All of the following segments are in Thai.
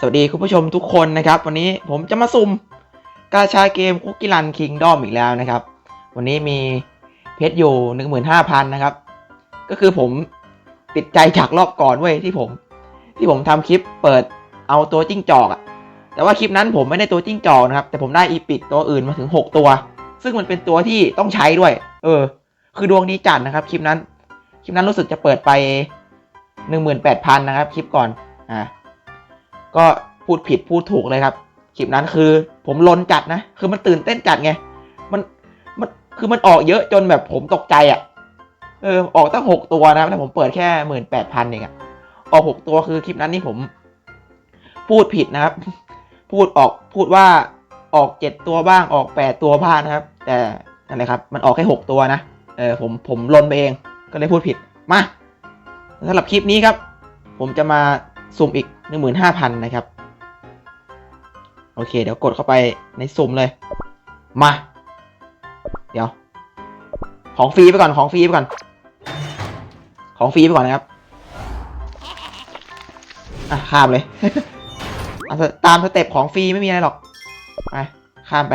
สวัสดีคุณผู้ชมทุกคนนะครับ วันนี้ผมจะมาสุ่มกาชาเกมคุกกี้รันคิงดอมอีกแล้วนะครับ วันนี้มีเพชรอยู่15,000นะครับ ก็คือผมติดใจจากรอบก่อนเว้ยที่ผม ที่ผมทำคลิปเปิดเอาตัวจิ้งจอกอะแต่ว่าคลิปนั้นผมไม่ได้ตัวจิ้งจอกนะครับ แต่ผมได้อีปิกตัวอื่นมาถึง6ตัว ซึ่งมันเป็นตัวที่ต้องใช้ด้วย เออ คือดวงดีจัดนะครับ คลิปนั้น คลิปนั้นรู้สึกจะเปิดไป18,000นะครับ คลิปก่อนอ่า ก็พูดผิดพูดถูกเลยครับคลิปนั้นคือผมลนจัดนะ คือมันตื่นเต้นจัดไง มันมันคือมันออกเยอะจนแบบผมตกใจอะ่ะ เออออกตั้งหกตัวนะแต่ผมเปิดแค่หมื่นแปดพันเองอะออกหกตัวคือคลิปนั้นนี่ผม พูดผิดนะครับ พูดออกพูดว่าออกเจ็ดตัวบ้างออกแปดตัวบ้างนะครับ แต่นั่นแหละครับ มันออกแค่หกตัวนะเออผมผมลนไปเองก็เลยพูดผิดมาสำหรับคลิปนี้ครับ ผมจะมา สุ่มอีก 15,000 นะครับ โอเค เดี๋ยวกดเข้าไปในสุ่มเลย มา เดี๋ยว ของฟรีไปก่อน ของฟรีไปก่อน ของฟรีไปก่อนนะครับ อะ ข้ามเลย ตามสเต็ปของฟรีไม่มีอะไรหรอก ไป ข้ามไป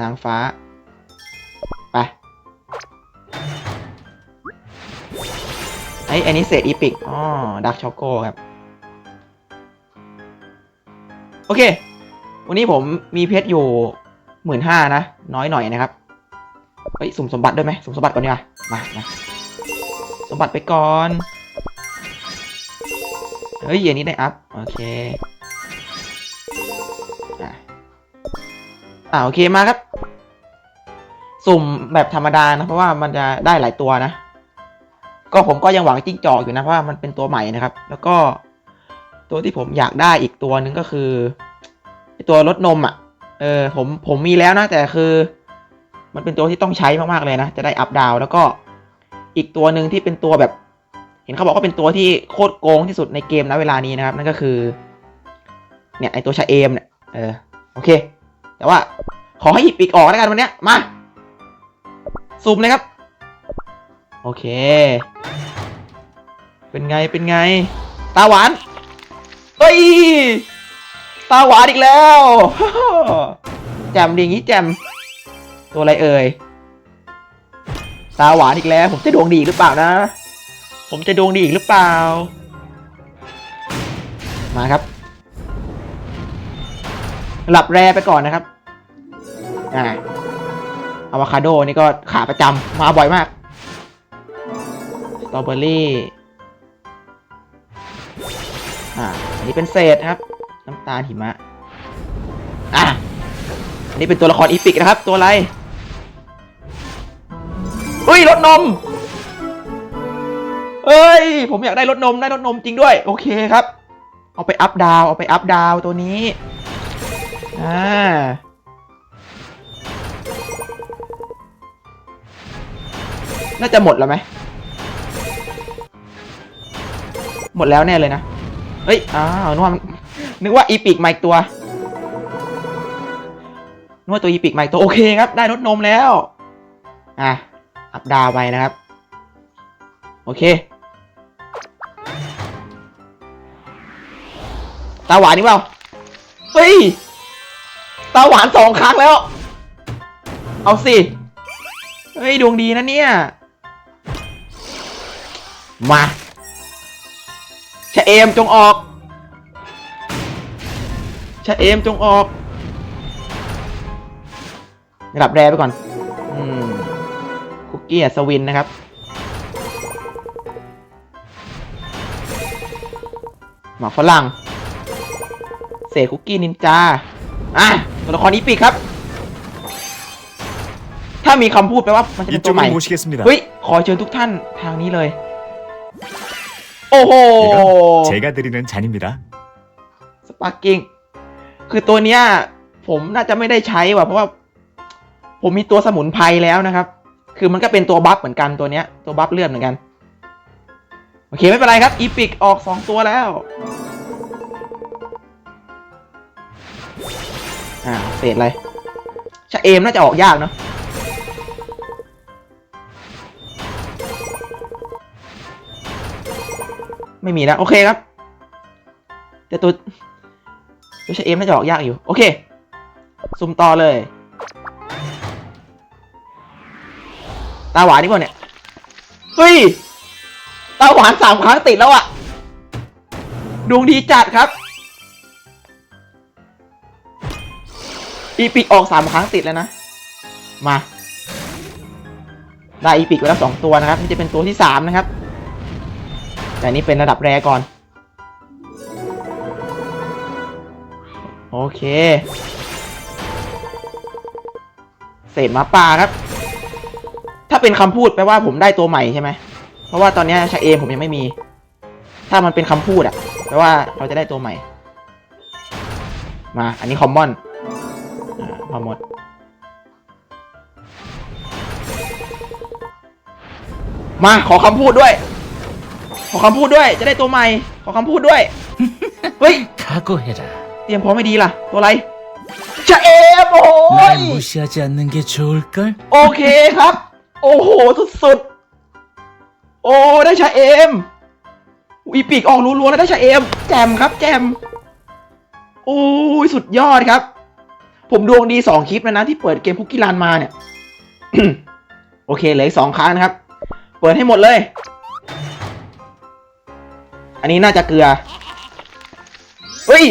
นางฟ้า ไอ้อันนี้เศษอีพิกอ๋อดักช็อกโกครับ โอเค วันนี้ผมมีเพชรอยู่หมื่นห้านะ น้อยหน่อยนะครับ เฮ้ย สุ่มสมบัติด้วยไหมสุ่มสมบัติก่อนดีกว่ามามาสมบัติไปก่อน เฮ้ยอันนี้ได้อัพ โอเคอะอ่าโอเคมาครับ สุ่มแบบธรรมดานะ เพราะว่ามันจะได้หลายตัวนะ ก็ผมก็ยังหวังจิ้งจอกอยู่นะเพราะว่ามันเป็นตัวใหม่นะครับ แล้วก็ตัวที่ผมอยากได้อีกตัวหนึ่งก็คือตัวรถนมอะ เออผมผมมีแล้วนะแต่คือ มันเป็นตัวที่ต้องใช้มากๆเลยนะ จะได้อัพดาวแล้วก็อีกตัวหนึ่งที่เป็นตัวแบบ เห็นเขาบอกว่าเป็นตัวที่โคตรโกงที่สุดในเกมนะเวลานี้นะครับ นั่นก็คือ เนี่ยไอตัวชาเอมเนี่ยเออโอเค แต่ว่าขอให้หยิบปีกออกแล้วกันวันเนี้ยมาซูมเลยครับ โอเค เป็นไงเป็นไง ตาหวานเฮ้ยตาหวานอีกแล้ว แจมดียงงี้แจมตัวอะไรเอ่ยตาหวานอีกแล้ว ผมจะดวงดีอีกหรือเปล่านะ ผมจะดวงดีอีกหรือเปล่า มาครับ หลับแรไปก่อนนะครับอ่าอะวคาโดนี่ก็ขาประจำมาบ่อยมาก สตรอเบอรี่ อ่า อันนี้เป็นเศษครับ น้ำตาลหิมะ อะอันนี้เป็นตัวละครอีพิกนะครับ ตัวอะไรอุ้ยรถนมเอ้ย ผมอยากได้รถนมได้รถนมจริงด้วย โอเคครับ เอาไปอัพดาว เอาไปอัพดาวตัวนี้ อ่า น่าจะหมดแล้วไหม หมดแล้วแน่เลยนะ เฮ้ย อ้าวนึกว่านึกว่าอีพิกไมาอีกตัวนึกว่าตัวอีพิกไมาอีกตัว โอเคครับ ได้รถนมแล้ว อะ อัพดาวไปนะครับ โอเค ตาหวานนี่เปล่าเฮ้ย ตาหวานสองครั้งแล้ว เอาสิ เฮ้ย ดวงดีนะเนี่ย มา ชะเอมจงออกชะเอมจงออกระดับแรไปก่อนอคุกกี้อัศวินนะครับ หมอฝรั่ง เสกคุกกี้นินจา อะ ตัวละครนี้ปีกครับ ถ้ามีคำพูดแปลว่ามันจะเป็นตัวใหม่ เฮ้ย ขอเชิญทุกท่านทางนี้เลย โอ้โห 이건 제가 드리는 잔입니다. สปาร์กิ้ง คือตัวเนี้ย ผมน่าจะไม่ได้ใช้ว่ะ เพราะว่า ผมมีตัวสมุนไพรแล้วนะครับ คือมันก็เป็นตัวบัฟเหมือนกันตัวเนี้ย ตัวบัฟเลือดเหมือนกัน โอเค ไม่เป็นไรครับ อีพิกออกสองตัวแล้ว อ่าเศษอะไรชะเอมน่าจะออกยากเนาะ ไม่มีแล้วโอเคครับ แต่ตัวตัวชะเอมน่าจะออกยากอยู่ โอเคซุ่มต่อเลย ตาหวานนี่ก่อนเนี่ย เฮ้ย ตาหวานสามครั้งติดแล้วอะดวงดีจัดครับ อีปิกออกสามครั้งติดแล้วนะ มา ได้อีปิกไปแล้วสองตัวนะครับ นี่จะเป็นตัวที่สามนะครับ แต่นี่เป็นระดับแรก่อน โอเค เศษมาป่าครับ ถ้าเป็นคำพูดแปลว่าผมได้ตัวใหม่ใช่ไหม เพราะว่าตอนนี้ชาเอมผมยังไม่มี ถ้ามันเป็นคำพูดอะแปลว่าเราจะได้ตัวใหม่ มา อันนี้คอมมอนอพอหมดมาขอคำพูดด้วย อคำพูดด้วย จะได้ตัวใหม่ ขอคำพูดด้วย เฮ้ย 각오해라. เตรียมพร้อมไม่ดีล่ะ ตัวอะไรชะเอมโอ้ย 날 무시하지 않는 게 좋을걸? โอเคครับ โอ้โห สุดๆ โอ้ ได้ชะเอมอีปีกออกรัวๆแล้วได้ชะเอม แจมครับ แจม โอ้ย สุดยอดครับ ผมดวงดีสองคลิปแล้วนะ ที่เปิดเกมคุกกี้รันมาเนี่ย โอเคเหลืออีกสองครั้งนะครับ เปิดให้หมดเลย อันนี้น่าจะเกลือ เฮ้ย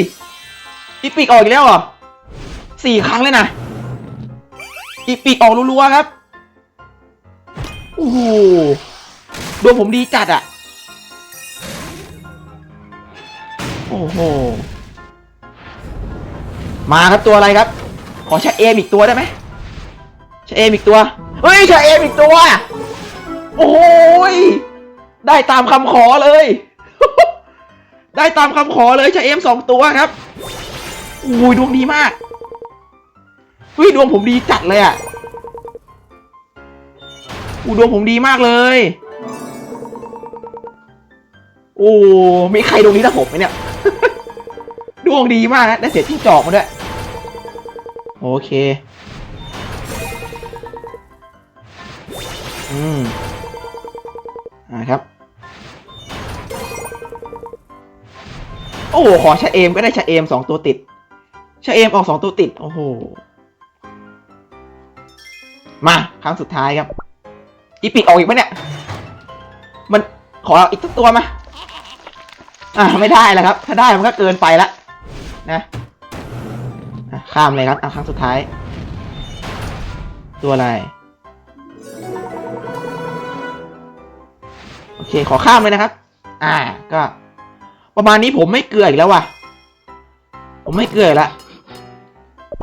อีปีกออกอีกแล้วเหรอสี่ครั้งเลยนะอีปีกออกรัวๆครับโอ้โหดวงผมดีจัดอะโอ้โห มาครับตัวอะไรครับ ขอชะเอมอีกตัวได้ไหมชะเอมอีกตัว เฮ้ยชะเอมอีกตัว โอ้โหยได้ตามคำขอเลย ได้ตามคำขอเลยชะเอมสองตัวครับโอ้ยดวงดีมากเฮ้ยดวงผมดีจัดเลยอะอูดวงผมดีมากเลย โอ้มีใครดวงนี้ถ้าผมไหมเนี่ย ดวงดีมากนะได้เศษจิ้งจอกมาด้วย โอเค อืม โอ้โห ขอชะเอมก็ได้ชะเอมสองตัวติดชะเอมออกสองตัวติด โอ้โห มาครั้งสุดท้ายครับอีปิกออกอีกปะเนี่ย มันขออีกสักตัวมา อ่าไม่ได้แล้วครับ ถ้าได้มันก็เกินไปละนะอะข้ามเลยครับอะครั้งสุดท้าย ตัวอะไร โอเค ขอข้ามเลยนะครับ อ่าก็ ประมาณนี้ผมไม่เกลืออีกแล้ววะผมไม่เกลือละ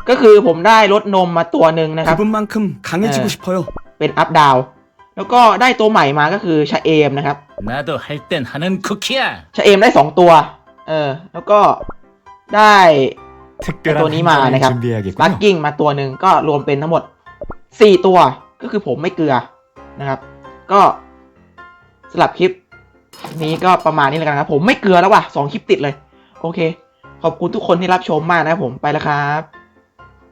ก็คือผมได้รถนมมาตัวหนึ่งนะครับเป็นอัพดาวแล้วก็ได้ตัวใหม่มาก็คือชาเอมนะครับชาเอมได้สองตัว เออ แล้วก็ได้ตัวนี้มานะครับลักกิ้งมาตัวหนึ่งก็รวมเป็นทั้งหมดสี่ตัว ก็คือผมไม่เกลือนะครับ ก็สลับคลิป นี้ก็ประมาณนี้แล้วกันครับ ผมไม่เกลือแล้วว่ะสองคลิปติดเลย โอเค ขอบคุณทุกคนที่รับชมมากนะครับผมไปแล้วครับ